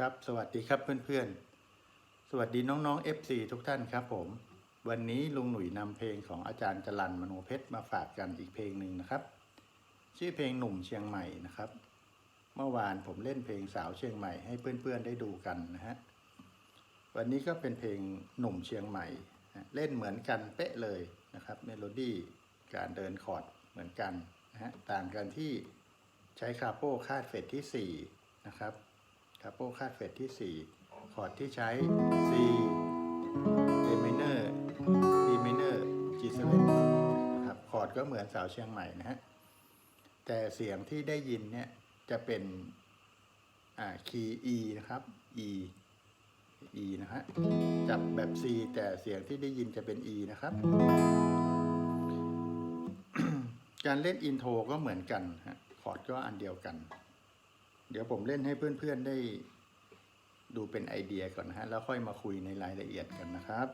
ครับ สวัสดีครับเพื่อนๆ สวัสดีน้องๆ FC ทุกท่านครับผม วันนี้ลุงหนุ่ยนำเพลงของอาจารย์จรันมโนเพชรมาฝากกันอีกเพลงหนึ่งนะครับ ชื่อเพลงหนุ่มเชียงใหม่นะครับ เมื่อวานผมเล่นเพลงสาวเชียงใหม่ให้เพื่อนๆได้ดูกันนะฮะ วันนี้ก็เป็นเพลงหนุ่มเชียงใหม่ เล่นเหมือนกันเป๊ะเลยนะครับ เมโลดี้การเดินคอร์ดเหมือนกันนะฮะ ต่างกันที่ใช้คาโป้คาดเฟดที่ 4 นะครับ คาโป้คาดเฟดที่ 4 คอร์ดที่ใช้ C A minor D minor G7 นะครับ คอร์ดก็เหมือนสาวเชียงใหม่นะฮะ แต่เสียงที่ได้ยินเนี่ยจะเป็นอ่าคีย์ E นะครับ E E นะฮะ จับแบบ C แต่เสียงที่ได้ยินจะเป็น E นะครับ การเล่นอินโทรก็เหมือนกันฮะ คอร์ดก็อันเดียวกัน เดี๋ยวผมเล่นให้เพื่อนๆได้ดูเป็นไอเดียก่อนนะฮะ แล้วค่อยมาคุยในรายละเอียดกันนะครับ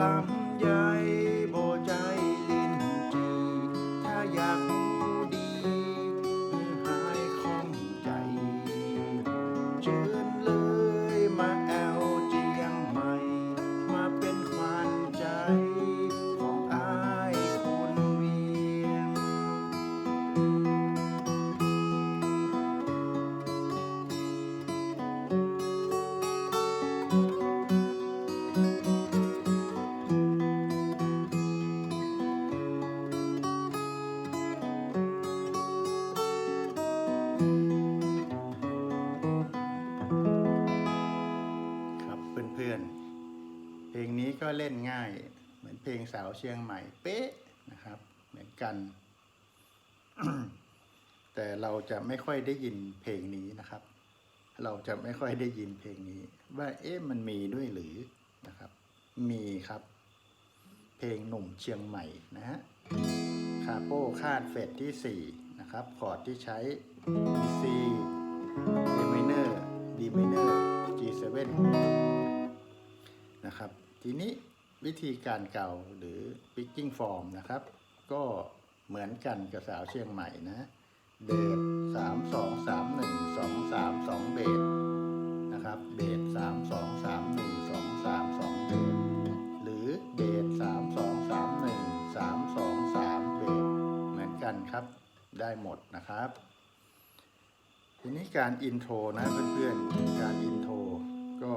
ล เล่นง่าย เหมือนเพลงสาวเชียงใหม่เป๊ะนะครับ เหมือนกัน แต่เราจะไม่ค่อยได้ยินเพลงนี้นะครับ เราจะไม่ค่อยได้ยินเพลงนี้ ว่าเอ๊ะมันมีด้วยหรือนะครับ มีครับ เพลงหนุ่มเชียงใหม่นะฮะคาโป้คาดเฟดที่ 4 นะครับคอร์ดที่ใช้ C A minor D minor G7 นะครับ ทีนี้ วิธีการเก่าหรือ picking form นะครับ ก็เหมือนกันกับสาวเชียงใหม่นะ เบสสามสองสามหนึ่งสองสามสองเบสนะครับ เบสสามสองสามหนึ่งสองสามสองเบสหรือเบสสามสองสามหนึ่งสามสองสามเบสเหมือนกันครับ ได้หมดนะครับ ทีนี้การอินโทรนะเพื่อนๆ การอินโทรก็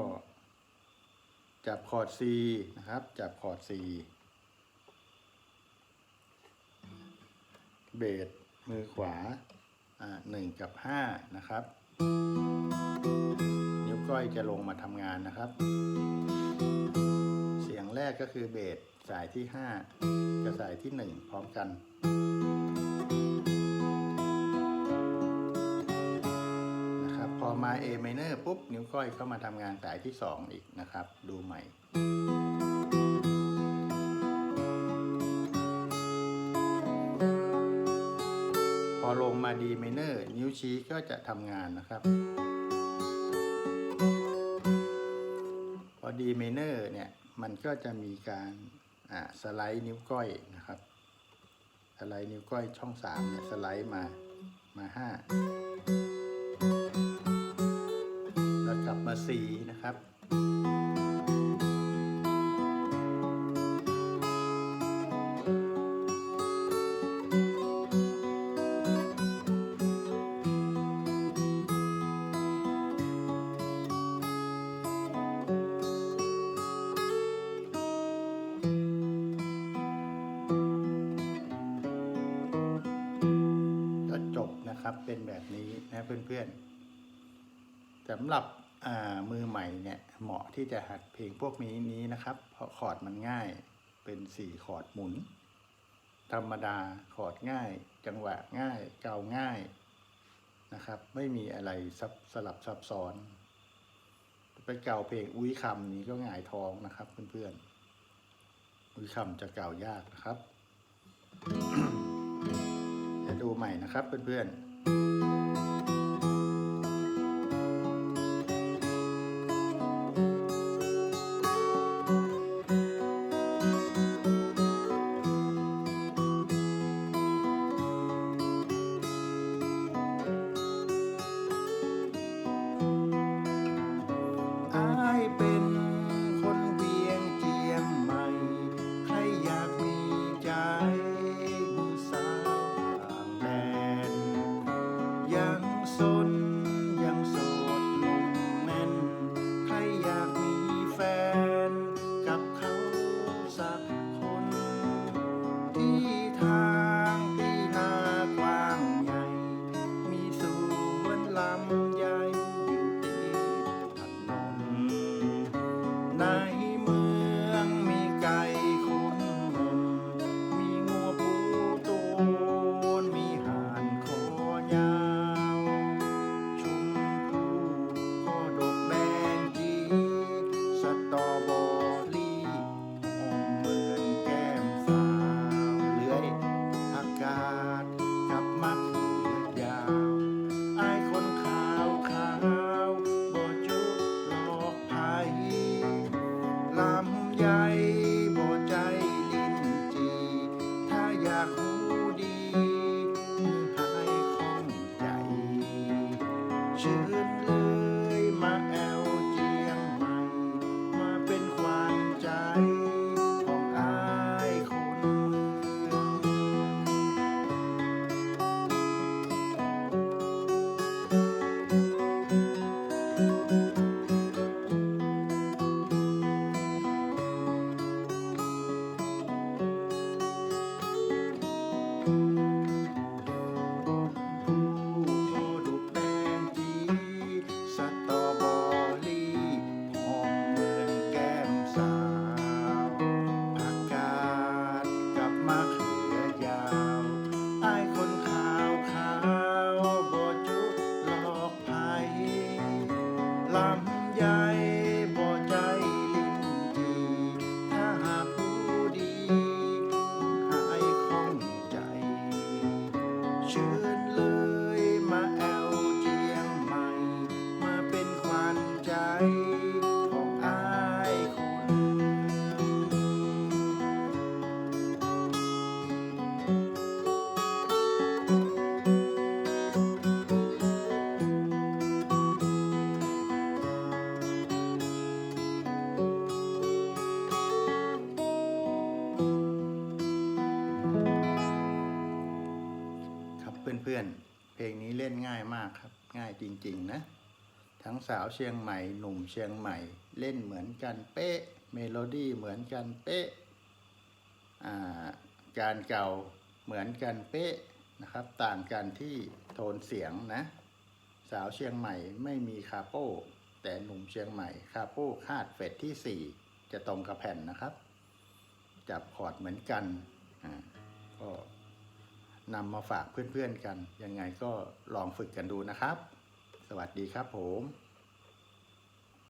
จับคอร์ด C นะครับ จับคอร์ด C เบสมือขวาอ่าหนึ่งกับห้านะครับ นิ้วก้อยจะลงมาทำงานนะครับ เสียงแรกก็คือเบสสายที่ห้ากับสายที่หนึ่งพร้อมกันา A minor ปุ๊บ นิ้วก้อยเข้ามาทำงานสายที่ 2 อีกนะครับ ดูใหม่ พอลงมา D minor นิ้วชี้ก็จะทำงานนะครับ พอ D minor เนี่ย มันก็จะมีการสไลด์นิ้วก้อยนะครับ สไลด์นิ้วก้อยช่อง3เนี่ยสไลด์มามา 5 มาสี่นะครับก็จบนะครับเป็นแบบนี้นะเพื่อนๆสำหรับ มือใหม่เนี่ยเหมาะที่จะหัดเพลงพวกนี้นี้นะครับ เพราะคอร์ดมันง่ายเป็นสี่คอร์ดหมุน ธรรมดาคอร์ดง่าย จังหวะง่ายเกาง่ายนะครับ ไม่มีอะไรซับสลับซับซ้อน ไปเก่าเพลงอุ้ยคำนี้ก็หงายท้องนะครับเพื่อนๆอุ้ยคำจะเก่ายากนะครับเดี๋ยวดูใหม่นะครับเพื่อนๆ เอนๆ เพลงนี้เล่นง่ายมากครับ ง่ายจริงๆนะ ทั้งสาวเชียงใหม่ หนุ่มเชียงใหม่ เล่นเหมือนกันเป๊ะ เมโลดี้เหมือนกันเป๊ะการเก่าเหมือนกันเป๊ะนะครับ ต่างกันที่โทนเสียงนะ สาวเชียงใหม่ไม่มีคาโป้แต่หนุ่มเชียงใหม่คาโป้คาดเฟดที่ 4 จะตรงกับแผ่นนะครับ จับคอร์ดเหมือนกันอ่าก็ นำมาฝากเพื่อนๆกัน ยังไงก็ลองฝึกกันดูนะครับ สวัสดีครับผม